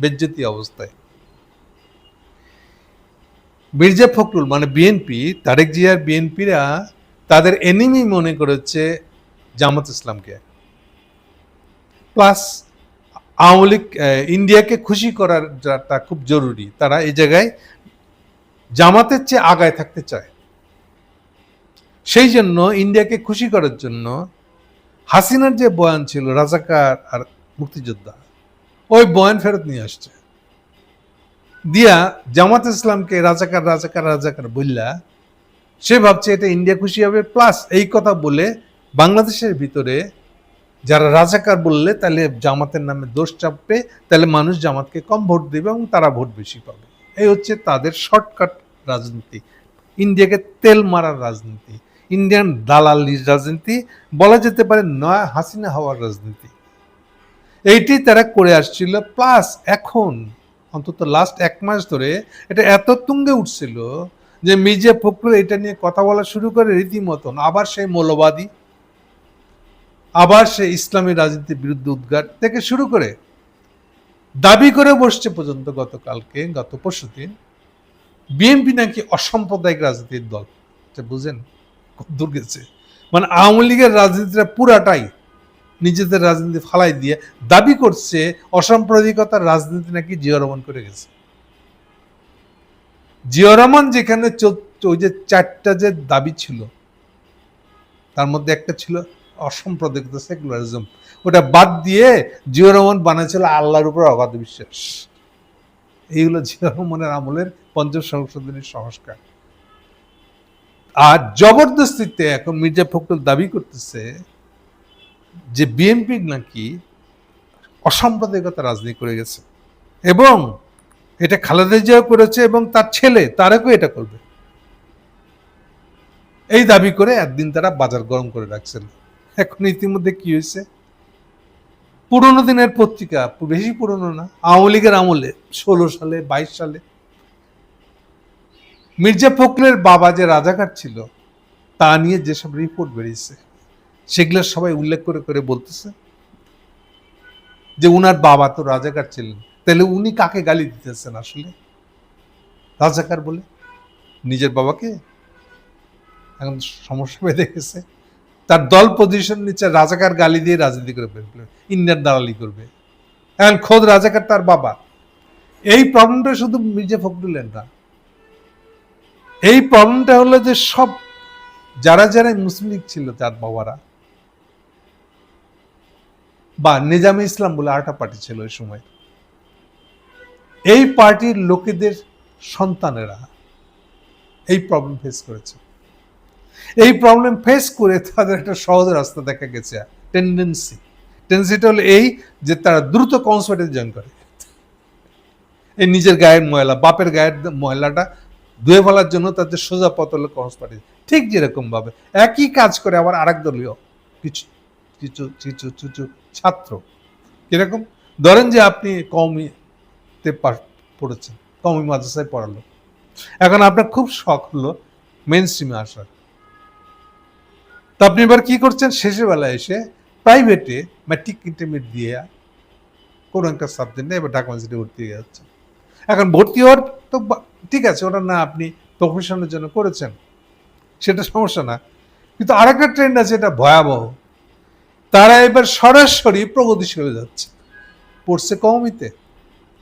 বেজ্জতি অবস্থায়। মির্জা ফখরুল মানে বিএনপি, তারেক জিয়ার বিএনপিরা তাদের এনিমি মনে করেছে জামাত ইসলামকে। প্লাস আওয়ামী লীগ ইন্ডিয়াকে খুশি করার যাটা খুব জরুরি। তারা এই জায়গায় জামাতের চেয়ে আগায় থাকতে চায়। সেই জন্য ইন্ডিয়াকে খুশি করার জন্য হাসিনার যে বয়ান ছিল, রাজাকার আর মুক্তিযোদ্ধা ওই বয়ান ফেরত নিয়ে আসছে। দিয়া জামাত ইসলামকে রাজাকার রাজাকার রাজাকার বললা সে ভাবছে এটা ইন্ডিয়া খুশি হবে। প্লাস এই কথা বলে বাংলাদেশের ভিতরে যারা রাজাকার বললে তাহলে জামাতের নামে দোষ চাপবে, তাহলে মানুষ জামাতকে কম ভোট দেবে এবং তারা ভোট বেশি পাবে। এই হচ্ছে তাদের শর্টকাট রাজনীতি। ইন্ডিয়াকে তেল মারার রাজনীতি, ইন্ডিয়ান দালালির রাজনীতি, বলা যেতে পারে নয়া হাসিনা হওয়ার রাজনীতি। এইটি তারা করে আসছিল প্লাস এখন, অন্তত লাস্ট এক মাস ধরে, এটা এত তুঙ্গে উঠছিল যে মির্জা ফখরুল এটা নিয়ে কথা বলা শুরু করে রীতিমতন। আবার সেই মৌলবাদী, আবার সে ইসলামী রাজনীতির বিরুদ্ধে উদ্গার থেকে শুরু করে দাবি করে বসছে পর্যন্ত গতকালকে, গত পরশুদিন বিএনপি নাকি অসাম্প্রদায়িক রাজনীতির দল। এটা বুঝেন দূর গেছে মানে আওয়ামী লীগের রাজনীতিটা পুরাটাই নিজেদের রাজনীতি ফালাই দিয়ে দাবি করছে অসাম্প্রদায়িকতার রাজনীতি নাকি জিয়া রহমান করে গেছে। জিয়া রহমান যেখানে ওই যে চারটা যে দাবি ছিল, তার মধ্যে একটা ছিল অসাম্প্রদায়িকতা সেকুলারিজম ওটা বাদ দিয়ে জিয়া রহমান বানাইছিল আল্লাহর উপর অগাধ বিশ্বাস। এইগুলো জিয়া রহমানের আমলের পঞ্চম সংশোধনীর সংস্কার। আর জবরদস্তিতে এখন মির্জা ফখরুল দাবি করতেছে যে বিএনপি নাকি অসাম্প্রদায়িকতা রাজনীতি করে গেছে। এবং এটা খালেদা জিয়াও করেছে এবং তার ছেলে, তারেকও এটা করবে। এই দাবি করে একদিন তারা বাজার গরম করে রাখছিল এখন ইতিমধ্যে কি হয়েছে? পুরোনো দিনের পত্রিকা, বেশি পুরনো না, আওয়ামী লীগের আমলে, ষোলো সালে, বাইশ সালে। মির্জা ফখরের বাবা যে রাজাকার ছিল, তা নিয়ে যেসব রিপোর্ট বেরিয়েছে সেগুলো সবাই উল্লেখ করে করে বলতেছে যে উনার বাবা তো রাজাকার ছিলেন। তাহলে উনি কাকে গালি দিতেছেন আসলে? রাজাকার বলে নিজের বাবাকে? এখন সমস্যা বেঁধে গেছে তার দল পজিশন নিচ্ছে, রাজাকার গালি দিয়ে রাজনীতি করে ফেলবে ইন্ডিয়ান দালালি করবে। এখন খোদ রাজাকার তার বাবা। এই প্রবলেমটা শুধু মির্জা ফখরুলের না। এই প্রবলেমটা হলো যে সব, যারা যারা মুসলিম ছিল, তার বাবারা বা নিজামে ইসলাম বলে আরেকটা পার্টি ছিল ওই সময়। এই পার্টির লোকেদের সন্তানেরা এই প্রবলেম ফেস করেছে। এই প্রবলেম ফেস করে তাদের একটা সহজ রাস্তা দেখা গেছে টেন্ডেন্সি টেন্ডেন্সিটা হলো এই যে তারা দ্রুত কনসার্টে জয়েন করে। এই নিজের গায়ের ময়লা, বাপের গায়ের ময়লাটা ধুয়ে ফেলার জন্য তাদের সোজা পথ হলো কনসার্টে ঠিক যেরকম ভাবে একই কাজ করে আবার আরেক দলীয়। কিছু কিছু কিছু কিছু ছাত্র। কীরকম? ধরেন যে আপনি কমিতে পড়েছেন কমি মাদ্রাসায় পড়ালো। এখন আপনার খুব শখ হলো মেন স্ট্রিমে আসার। তো আপনি এবার কি করছেন? শেষের বেলায় এসে প্রাইভেটে ম্যাট্রিক ইন্টারমিডিয়েট দিয়ে কোনো একটা সাবজেক্টে এবার ঢাকা ইউনিভার্সিটি ভর্তি হয়ে যাচ্ছে এখন ভর্তি হওয়ার তো ঠিক আছে, ওটা না আপনি প্রফেশনের জন্য করেছেন, সেটা সমস্যা না। কিন্তু আরেকটা ট্রেন্ড আছে, এটা ভয়াবহ। তারা এবার সরাসরি প্রগতিশীল হয়ে যাচ্ছে। পড়ছে কমিতে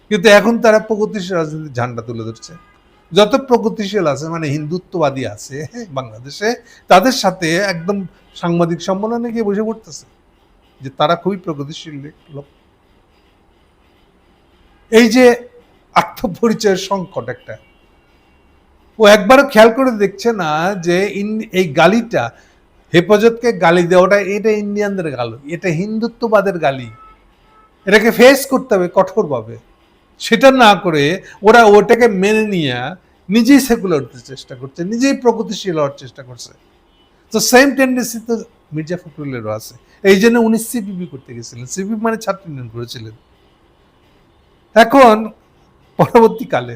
কিন্তু এখন তারা প্রগতিশীল রাজনীতির ঝান্ডা তুলে ধরছে। যত প্রগতিশীল আছে মানে হিন্দুত্ববাদী আছে বাংলাদেশে, তাদের সাথে একদম সাংবাদিক সম্মেলনে গিয়ে বসে পড়তেছে যে তারা খুবই প্রগতিশীল লোক। এই যে আত্মপরিচয়ের সংকট একটা। ও একবারও খেয়াল করে দেখছে না যে ইন- এই গালিটা হেফাজতকে গালি দেওয়াটা এটা ইন্ডিয়ানদের গালি, এটা হিন্দুত্ববাদের গালি। এটাকে ফেস করতে হবে কঠোরভাবে। সেটা না করে ওরা ওটাকে মেনে নিয়ে নিজেই সেকুলার হতে চেষ্টা করছে, নিজেই প্রগতিশীল হওয়ার চেষ্টা করছে। তো সেম টেন্ডেন্সি তো মির্জা ফখরুলেরও আছে। এই জন্য উনি সিপিবি করতে গেছিলেন। সিপিবি মানে ছাত্র ইউনিয়ন করেছিলেন। এখন পরবর্তীকালে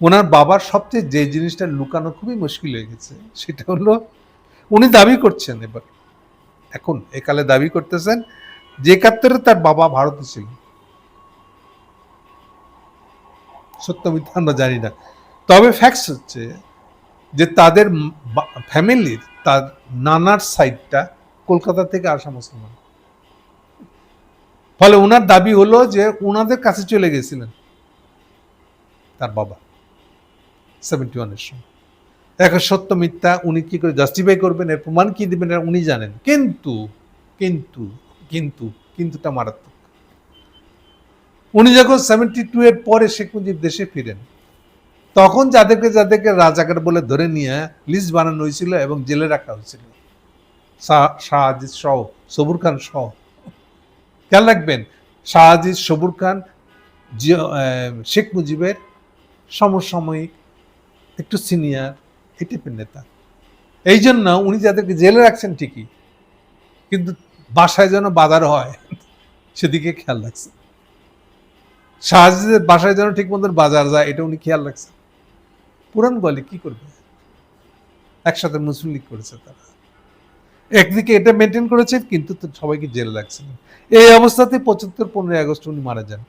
ওনার বাবার সবচেয়ে যে জিনিসটা লুকানো খুবই মুশকিল হয়ে গেছে, সেটা হলো উনি দাবি করছেন এবার। এখন একালে দাবি করতেছেন যে একাত্তরে তার বাবা ভারতে ছিল। সত্য মিথ্যা আমরা জানি না। তবে ফ্যাক্টস হচ্ছে যে তাদের ফ্যামিলির তার নানার সাইডটা কলকাতা থেকে আসা মুসলমান। ফলে ওনার দাবি হলো যে ওনাদের কাছে চলে গেছিলেন তার বাবা। সেভেন্টি ওয়ানের সময়। এখন সত্য মিথ্যা উনি কি করে জাস্টিফাই করবেন? এর প্রমাণ কি দিবেন? উনি জানেন। কিন্তু কিন্তু কিন্তু, কিন্তুটা মারাত্মক। উনি যখন সেভেন্টি টু এর পরে শেখ মুজিব দেশে ফিরেন, তখন যাদেরকে যাদেরকে রাজাকার বলে ধরে নিয়ে লিস্ট বানানো হয়েছিল এবং জেলে রাখা হয়েছিল। শাহ শাহ আজিজ সহ, সবুর খান সহ। খেয়াল রাখবেন শাহ সবুর খান শেখ মুজিবের সমসাময়িক একটু সিনিয়র, এই টাইপের নেতা। এই জন্য উনি যাদেরকে জেলে রাখছেন ঠিকই, কিন্তু বাসায় যেন বাজার হয়, সেদিকে খেয়াল রাখছেন শাহজিদের বাসায় যেন ঠিক মতন বাজার যায়, এটা উনি খেয়াল রাখছেন পুরান বলে কি করবে? একসাথে মুসলিম লীগ করেছে তারা। একদিকে এটা মেনটেন করেছে, কিন্তু সবাইকে জেলে রাখছিলেন এই অবস্থাতে পঁচাত্তর, পনেরোই আগস্ট উনি মারা যান।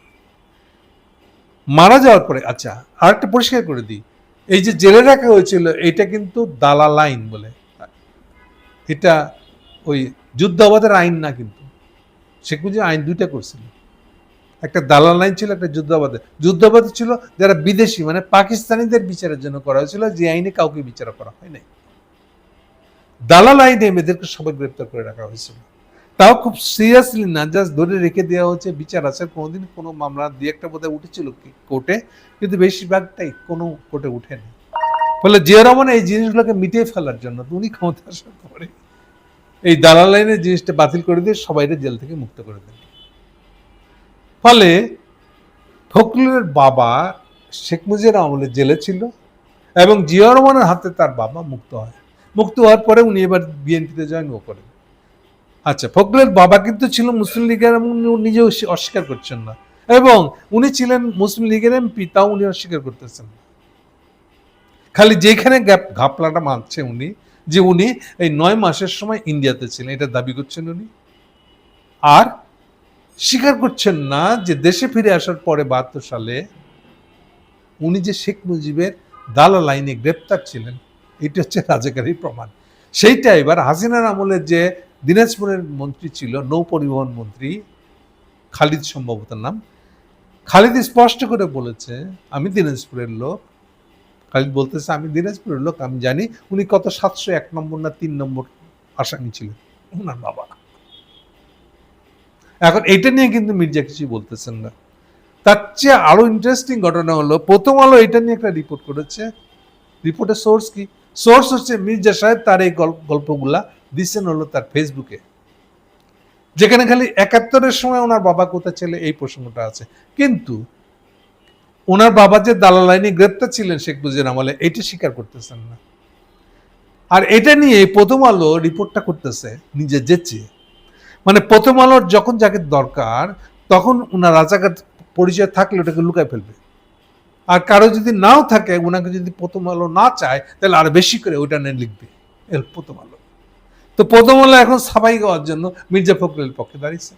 মারা যাওয়ার পরে আচ্ছা আর একটা পরিষ্কার করে দিই। এই যে জেলে রাখা হয়েছিল, এটা কিন্তু দালা লাইন বলে। এটা ওই যুদ্ধাবাদের আইন না কিন্তু। শেখ মুজিব আইন দুইটা করছিল। একটা দালাল আইন ছিল, একটা যুদ্ধাবাদের। যুদ্ধাবাদ ছিল যারা বিদেশি মানে পাকিস্তানিদের বিচারের জন্য করা হয়েছিল, যে আইনে কাউকে বিচার করা হয় নাই। দালাল আইনে এদেরকে সবাই গ্রেপ্তার করে রাখা হয়েছিল। তাও খুব সিরিয়াসলি না জাস্ট ধরে রেখে দেওয়া হচ্ছে বিচার আছে, কোনোদিন কোনো মামলা দিয়ে একটা বোধহয় উঠেছিল কোর্টে কিন্তু বেশিরভাগটাই কোনো কোর্টে উঠেনি ফলে জিয়া রহমান এই জিনিসগুলোকে মিটিয়ে ফেলার জন্য উনি ক্ষমতা আসার পরে এই দালাল আইনের জিনিসটা বাতিল করে দিয়ে সবাইকে জেল থেকে মুক্ত করে দেন। ফলে ফখরুলের বাবা শেখ মুজিবুর আমলে জেলে ছিল এবং জিয়া রহমানের হাতে তার বাবা মুক্ত হয়। মুক্ত হওয়ার পরে উনি এবার বিএনপিতে জয়েনও করেন। আচ্ছা ফখরুলের বাবা কিন্তু ছিল মুসলিম লীগের এবং নিজেও অস্বীকার করছেন না। এবং উনি ছিলেন মুসলিম লীগের এমপি তাও উনি অস্বীকার করতেছেন। খালি যেখানে গ্যাপ, ঘাপলাটা মানছে উনি, যে উনি এই নয় মাসের সময় ইন্ডিয়াতে ছিলেন, এটা দাবি করছেন উনি। আর স্বীকার করছেন না যে দেশে ফিরে আসার পরে বাহাত্তর সালে উনি যে শেখ মুজিবের দালা লাইনে গ্রেপ্তার ছিলেন, এটা হচ্ছে রাজাকারী প্রমাণ। সেইটা এবার হাসিনার আমলে যে দিনাজপুরের মন্ত্রী ছিল, নৌ পরিবহন মন্ত্রী, খালিদ সম্ভবত নাম। খালিদ স্পষ্ট করে বলেছে, আমি দিনাজপুরের লোক। খালিদ বলতেছে, আমি দিনাজপুরের লোক, আমি জানি উনি কত সাতশো এক নম্বর না তিন নম্বর আসামি ছিলেন ওনার বাবা। এখন এটা নিয়ে কিন্তু মির্জা কিছুই বলতেছেন না। তার চেয়ে আরও ইন্টারেস্টিং ঘটনা হলো, প্রথম আলো এটা নিয়ে একটা রিপোর্ট করেছে। রিপোর্টের সোর্স কি? সোর্স হচ্ছে মির্জা সাহেব, তার এই গল্প- গল্পগুলা। দিচ্ছেন হলো তার ফেসবুকে যেখানে খালি একাত্তরের সময় ওনার বাবা কোথায় ছিল, এই প্রসঙ্গটা আছে। কিন্তু ওনার বাবা যে দালাল আইনে গ্রেপ্তার ছিলেন শেখ মুজিবুর আমলে, এটা স্বীকার করতেছেন না। আর এটা নিয়ে প্রথম আলো রিপোর্টটা করতেছে নিজে যেচে মানে প্রথম আলোর যখন যাকে দরকার, তখন ওনার রাজাকার পরিচয় থাকলে ওটাকে লুকায় ফেলবে। আর কারও যদি নাও থাকে, ওনাকে যদি প্রথম আলো না চায়, তাহলে আর বেশি করে ওইটা নিয়ে লিখবে। এর প্রথম আলো। তো প্রথম এখন সাফাই গাওয়ার জন্য মির্জা ফখরুলের পক্ষে দাঁড়িয়েছে।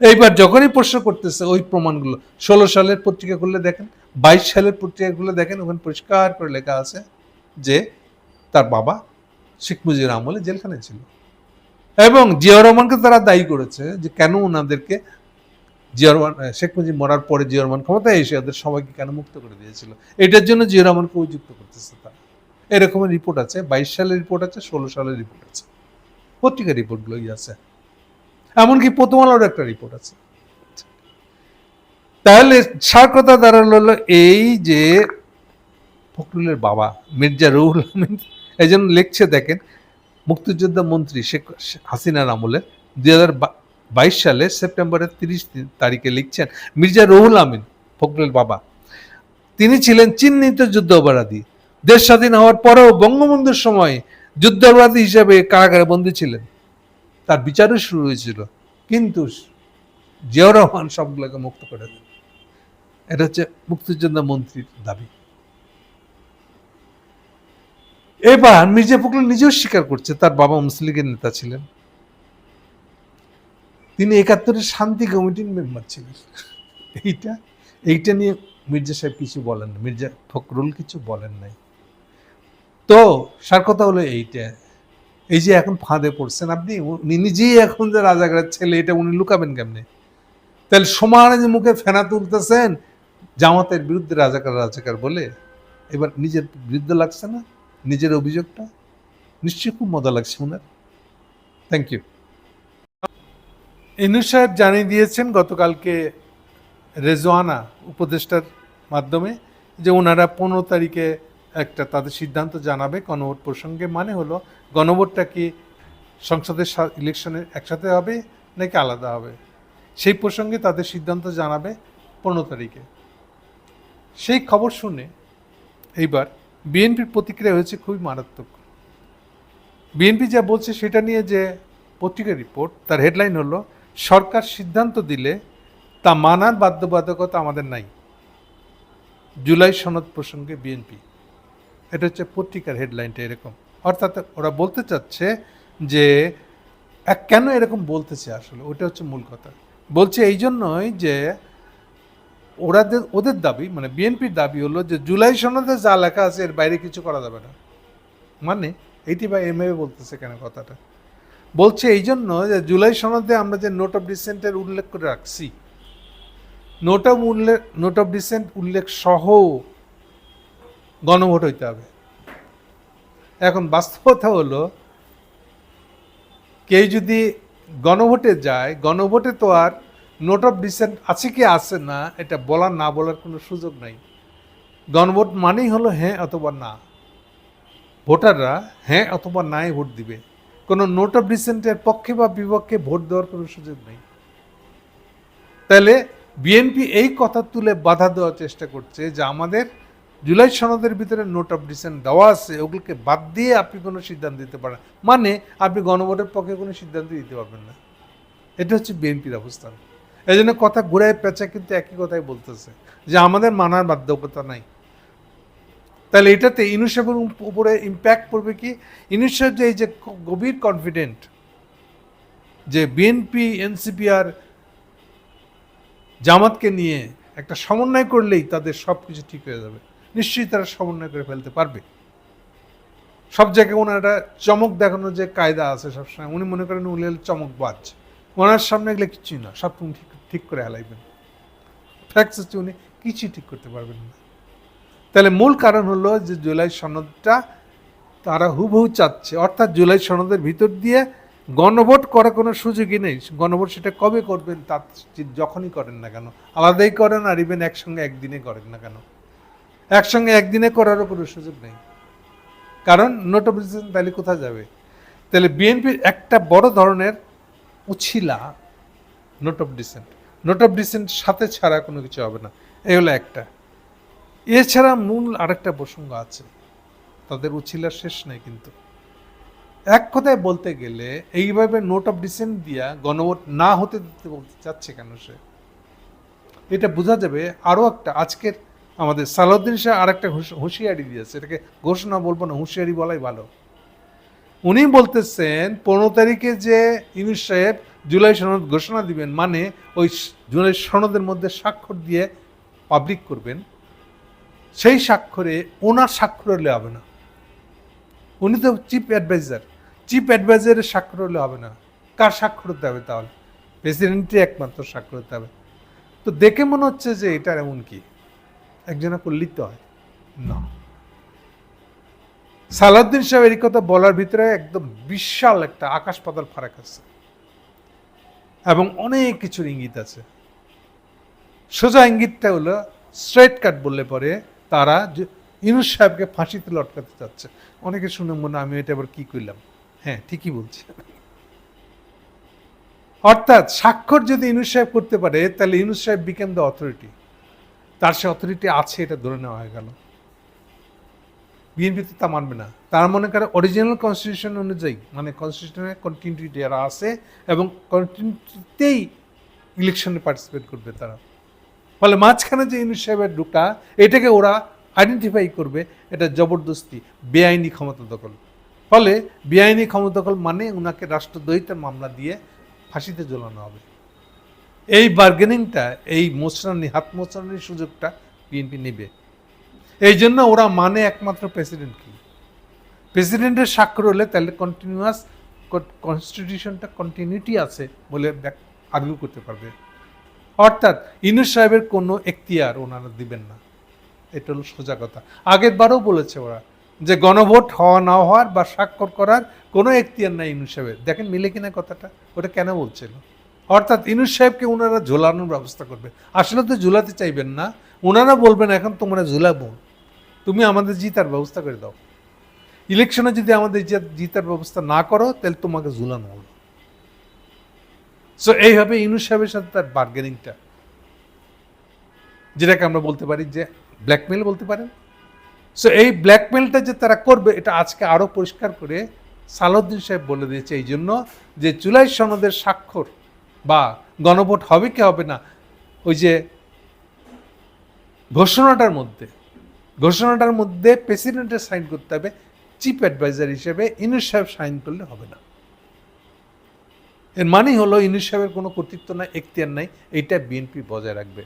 এইবার যখনই প্রশ্ন করতেছে ওই প্রমাণগুলো, ষোলো সালের পত্রিকা খুললে দেখেন, বাইশ সালের পত্রিকা খুললে দেখেন, ওখানে পরিষ্কার করে লেখা আছে যে তার বাবা শেখ মুজিবুর আমলে জেলখানায় ছিল। এবং জিয়া রহমানকে তারা দায়ী করেছে যে কেন ওনাদেরকে জিয়া রহমান শেখ মুজিব মরার পরে জিয়া রহমান ক্ষমতায় এসে ওদের সবাইকে কেন মুক্ত করে দিয়েছিল। এটার জন্য জিয়া রহমানকে অভিযুক্ত করতেছে তারা। এরকমের রিপোর্ট আছে, বাইশ সালের রিপোর্ট আছে, ষোলো সালের রিপোর্ট আছে। পত্রিকা রিপোর্টগুলোই আছে। এমনকি প্রথম আলোর একটা রিপোর্ট আছে। তাহলে সার কথা দাঁড়াল এই যে ফখরুলের বাবা, মির্জা রুহুল আমিন, এই জন্য লিখছে, দেখেন, মুক্তিযোদ্ধা মন্ত্রী শেখ হাসিনার আমলে দুই হাজার বাইশ সালে সেপ্টেম্বরের তিরিশ তারিখে লিখছেন, মির্জা রুহুল আমিন, ফখরুলের বাবা, তিনি ছিলেন চিহ্নিত যুদ্ধ অপরাধী দেশ স্বাধীন হওয়ার পরেও বঙ্গবন্ধুর সময় যুদ্ধাপরাধী হিসেবে কারাগারে বন্দী ছিলেন। তার বিচারও শুরু হয়েছিল। কিন্তু জিয়াউর রহমান সবগুলোকে মুক্ত করে দেন। এটা হচ্ছে মুক্তিযোদ্ধা মন্ত্রীর দাবি। এবার মির্জা ফখরুল নিজেও স্বীকার করছে, তার বাবা মুসলিম লীগের নেতা ছিলেন। তিনি একাত্তরের শান্তি কমিটির মেম্বার ছিলেন। এইটা এইটা নিয়ে মির্জা সাহেব কিছু বলেন মির্জা ফখরুল কিছু বলেন নাই। তো সার কথা হলো এইটা। এই যে এখন ফাঁদে পড়ছেন আপনি, উনি নিজেই এখন যে রাজাকারের ছেলে, এটা উনি লুকাবেন কেমনে? তাহলে সমানে যে মুখে ফেনা তুলতেছেন, জামাতের বিরুদ্ধে রাজাকার রাজাকার বলে, এবার নিজের বিরুদ্ধে লাগছে না? নিজের অভিযোগটা? নিশ্চয়ই খুব মজা লাগছে ওনার থ্যাংক ইউ ইনু সাহেব জানিয়ে দিয়েছেন গতকালকে রেজওয়ানা উপদেষ্টার মাধ্যমে যে ওনারা পনেরো তারিখে একটা তাদের সিদ্ধান্ত জানাবে গণভোট প্রসঙ্গে মানে হলো গণভোটটা কি সংসদের ইলেকশনের একসাথে হবে নাকি আলাদা হবে? সেই প্রসঙ্গে তাদের সিদ্ধান্ত জানাবে পনেরো তারিখে। সেই খবর শুনে এইবার বিএনপির প্রতিক্রিয়া হয়েছে খুবই মারাত্মক। বিএনপি যা বলছে সেটা নিয়ে যে পত্রিকা রিপোর্ট তার হেডলাইন হলো, সরকার সিদ্ধান্ত দিলে তা মানার বাধ্যবাধকতা আমাদের নাই। জুলাই সনদ প্রসঙ্গে বিএনপি। এটা হচ্ছে পত্রিকার হেডলাইনটা এরকম। অর্থাৎ ওরা বলতে চাচ্ছে যে কেন এরকম বলতেছে আসলে? ওটা হচ্ছে মূল কথা। বলছে এই জন্যই যে, ওরাদের, ওদের দাবি মানে বিএনপির দাবি হলো যে, জুলাই সনদে যা লেখা আছে এর বাইরে কিছু করা যাবে না। মানে এইটি বা এম এ বলতেছে কেন কথাটা? বলছে এই জন্য যে, জুলাই সনদে আমরা যে নোট অফ ডিসেন্টের উল্লেখ করে রাখছি নোট অফ উল্লেখ নোট অফ ডিসেন্ট উল্লেখ সহ গণভোট হইতে হবে। এখন বাস্তবতা হলো, কেউ যদি গণভোটে যায়, গণভোটে তো আর নোট অফ ডিসেন্ট আছে কি আছে না, এটা বলার না বলার কোনো সুযোগ নাই। গণভোট মানেই হলো হ্যাঁ অথবা না। ভোটাররা হ্যাঁ অথবা নাই ভোট দিবে। কোনো নোট অফ ডিসেন্টের পক্ষে বা বিপক্ষে ভোট দেওয়ার কোনো সুযোগ নেই। তাহলে বিএনপি এই কথা তুলে বাধা দেওয়ার চেষ্টা করছে যে আমাদের জুলাই সনদের ভিতরে নোট অফ ডিসেন্ট দেওয়া আছে, ওগুলোকে বাদ দিয়ে আপনি কোনো সিদ্ধান্ত দিতে পারেন। মানে আপনি গণভোটের পক্ষে কোনো সিদ্ধান্ত দিতে পারবেন না। এটা হচ্ছে বিএনপির অবস্থান। এই জন্য কথা ঘুরায় পেঁচা কিন্তু একই কথাই বলতেছে, যে আমাদের মানার বাধ্যকতা নাই। তাহলে এটাতে ইনুসেফের উপরে ইম্প্যাক্ট পড়বে কি? ইনুসেফ যে এই যে গভীর কনফিডেন্ট যে বিএনপি এনসিপি আর জামাতকে নিয়ে একটা সমন্বয় করলেই তাদের সব কিছু ঠিক হয়ে যাবে। নিশ্চয়ই তারা সমন্বয় করে ফেলতে পারবে। সব জায়গায় ওনার একটা চমক দেখানোর যে কায়দা আছে সবসময়, উনি মনে করেন উনি চমকবাজ। ওনার সামনে গেলে কিছুই না, সব তুমি ঠিক ঠিক করে হেলাইবেন। ফ্যাক্টস হচ্ছে উনি কিছুই ঠিক করতে পারবেন না। তাহলে মূল কারণ হলো যে জুলাই সনদটা তারা হুবহু চাচ্ছে, অর্থাৎ জুলাই সনদের ভিতর দিয়ে গণভোট করার কোনো সুযোগই নেই। গণভোট সেটা কবে করবেন তা যখনই করেন না কেন, আলাদাই করেন আর ইভেন একসঙ্গে একদিনে করেন না কেন। একসঙ্গে একদিনে করারও কোনো সুযোগ নেই। কারণ নোট নোটিফিকেশন তাহলে কোথায় যাবে? তাহলে বিএনপির একটা বড় ধরনের উছিলা note of dissent note of dissent সাথে ছাড়া কোনো কিছু হবে না। এই হলো একটা। এছাড়া মূল আরেকটা প্রসঙ্গ আছে। তাদের উছিলা শেষ নেই কিন্তু। এক কথায় বলতে গেলে এইভাবে নোট অফ ডিসেন্ট দিয়া গণভোট না হতে দিতে বলতে চাচ্ছে কেন সে? এটা বোঝা যাবে আরও একটা আজকের আমাদের সালাউদ্দিন শাহ আর একটা হুঁশিয়ারি দিয়েছে। এটাকে ঘোষণা বলব না, হুঁশিয়ারি বলাই ভালো। উনি বলতেছেন, পনেরো তারিখে যে ইউনুস সাহেব জুলাই সনদ ঘোষণা দিবেন মানে ওই জুলাই সনদের মধ্যে স্বাক্ষর দিয়ে পাবলিক করবেন, সেই স্বাক্ষরে ওনার স্বাক্ষর হলে হবে না। উনি তো চিফ অ্যাডভাইজার চিফ অ্যাডভাইজারের স্বাক্ষর হলে হবে না। কার স্বাক্ষর হতে হবে তাহলে? প্রেসিডেন্টের একমাত্র স্বাক্ষর হতে হবে। তো দেখে মনে হচ্ছে যে এটা এমন কি? একজনে করলেই তো হয়। না। সালাউদ্দিন সাহেব এই কথা বলার ভিতরে একদম বিশাল একটা আকাশ পাতাল ফারাক আছে। এবং অনেক কিছুর ইঙ্গিত আছে। সোজা ইঙ্গিতটা হলো স্ট্রেট কাট বললে পরে তারা ইউনুস সাহেবকে ফাঁসিতে লটকাতে চাচ্ছে। অনেকে শুনে মনে আমি এটা আবার কি করলাম। হ্যাঁ ঠিকই বলছি। অর্থাৎ স্বাক্ষর যদি ইনুস সাহেব করতে পারে, তাহলে ইনুস সাহেব বিকেম দ্য অথরিটি তার সে অথরিটি আছে, এটা ধরে নেওয়া হয়ে গেল। বিএনপি তো মানবে না। তার মনে করে অরিজিনাল কনস্টিটিউশন অনুযায়ী মানে কনস্টিটিউশনের কন্টিনিউটি যারা আছে এবং কন্টিনিউটিতেই ইলেকশনে পার্টিসিপেট করবে তারা। ফলে মাঝখানে যে ইউনুস সাহেবের ঢুকা এটাকে ওরা আইডেন্টিফাই করবে, এটা জবরদস্তি, বেআইনি ক্ষমতা দখল। ফলে বেআইনি ক্ষমতা দখল মানে ওনাকে রাষ্ট্রদ্রোহিতার মামলা দিয়ে ফাঁসিতে ঝোলানো হবে। এই বার্গেনিংটা এই মোচরানি হাত মোচরানির সুযোগটা বিএনপি নেবে। এই জন্য ওরা মানে একমাত্র প্রেসিডেন্ট কি? প্রেসিডেন্টের স্বাক্ষর হলে তাহলে কন্টিনিউয়াস কনস্টিটিউশনটা কন্টিনিউটি আছে বলে আর্গু করতে পারবে। অর্থাৎ ইনুস সাহেবের কোনো এখতিয়ার ওনারা দিবেন না। এটা হলো সোজা কথা। আগের বারও বলেছে ওরা যে গণভোট হওয়া, না হওয়ার বা স্বাক্ষর করার কোনো এখতিয়ার নাই ইনুস সাহেবের। দেখেন মিলে কিনা কথাটা? ওটা কেন বলছিল অর্থাৎ ইনুস সাহেবকে ওনারা ঝোলানোর ব্যবস্থা করবে। আসলে তো ঝুলাতে চাইবেন না। ওনারা বলবেন, এখন তোমরা ঝুলাবো। তুমি আমাদের জিতার ব্যবস্থা করে দাও। ইলেকশনে যদি আমাদের জিত- জিতার ব্যবস্থা না করো, তাহলে তোমাকে ঝুলানো হলো। সো এইভাবে ইনুস সাহেবের সাথে তার বার্গেনিংটা, যেটাকে আমরা বলতে পারি যে ব্ল্যাকমেল বলতে পারেন। সো এই ব্ল্যাকমেলটা যে তারা করবে, এটা আজকে আরও পরিষ্কার করে সালাউদ্দিন সাহেব বলে দিয়েছে এই জন্য যে, জুলাই সনদের স্বাক্ষর বা গণভোট হবে কি হবে না, ওই যে ঘোষণাটার মধ্যে ঘোষণাটার মধ্যে প্রেসিডেন্টের সাইন করতে হবে চিফ অ্যাডভাইজার হিসেবে ইনুস সাহেব সাইন করলে হবে না। এর মানে হলো ইনুস সাহেবের কোনো কর্তৃত্ব নাই, এখতিয়ার নাই, এইটা বিএনপি বজায় রাখবে।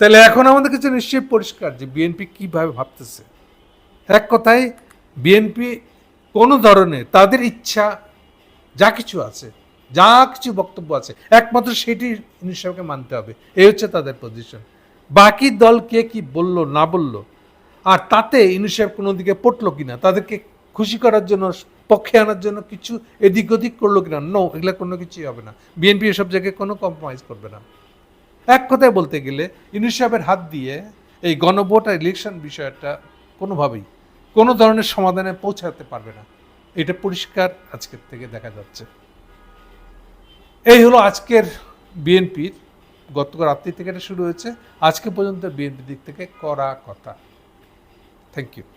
তাহলে এখন আমাদের কাছে নিশ্চয়ই পরিষ্কার যে বিএনপি কীভাবে ভাবতেছে। এক কথায় বিএনপি কোনো ধরনের তাদের ইচ্ছা, যা কিছু আছে যা কিছু বক্তব্য আছে, একমাত্র সেটি সাহেবকে মানতে হবে এই হচ্ছে তাদের পজিশন বাকি দল কে কি বলল, না বলল, আর তাতে সাহেব কোনো দিকে পটলো কিনা, তাদেরকে খুশি করার জন্য, পক্ষে আনার জন্য কিছু এদিক ওদিক করল কিনা নো এগুলো কোনো কিছুই হবে না। বিএনপি এসব জায়গায় কোনো কম্প্রোমাইজ করবে না। এক কথায় বলতে গেলে ইনু সাহেবের হাত দিয়ে এই গণভোট আর ইলেকশন বিষয়টা কোনোভাবেই কোনো ধরনের সমাধানে পৌঁছাতে পারবে না। এটা পরিষ্কার আজকের থেকে দেখা যাচ্ছে। এই হলো আজকের বিএনপির গতকাল রাত্রি থেকে এটা শুরু হয়েছে। আজকে পর্যন্ত বিএনপির দিক থেকে করা কথা। Thank you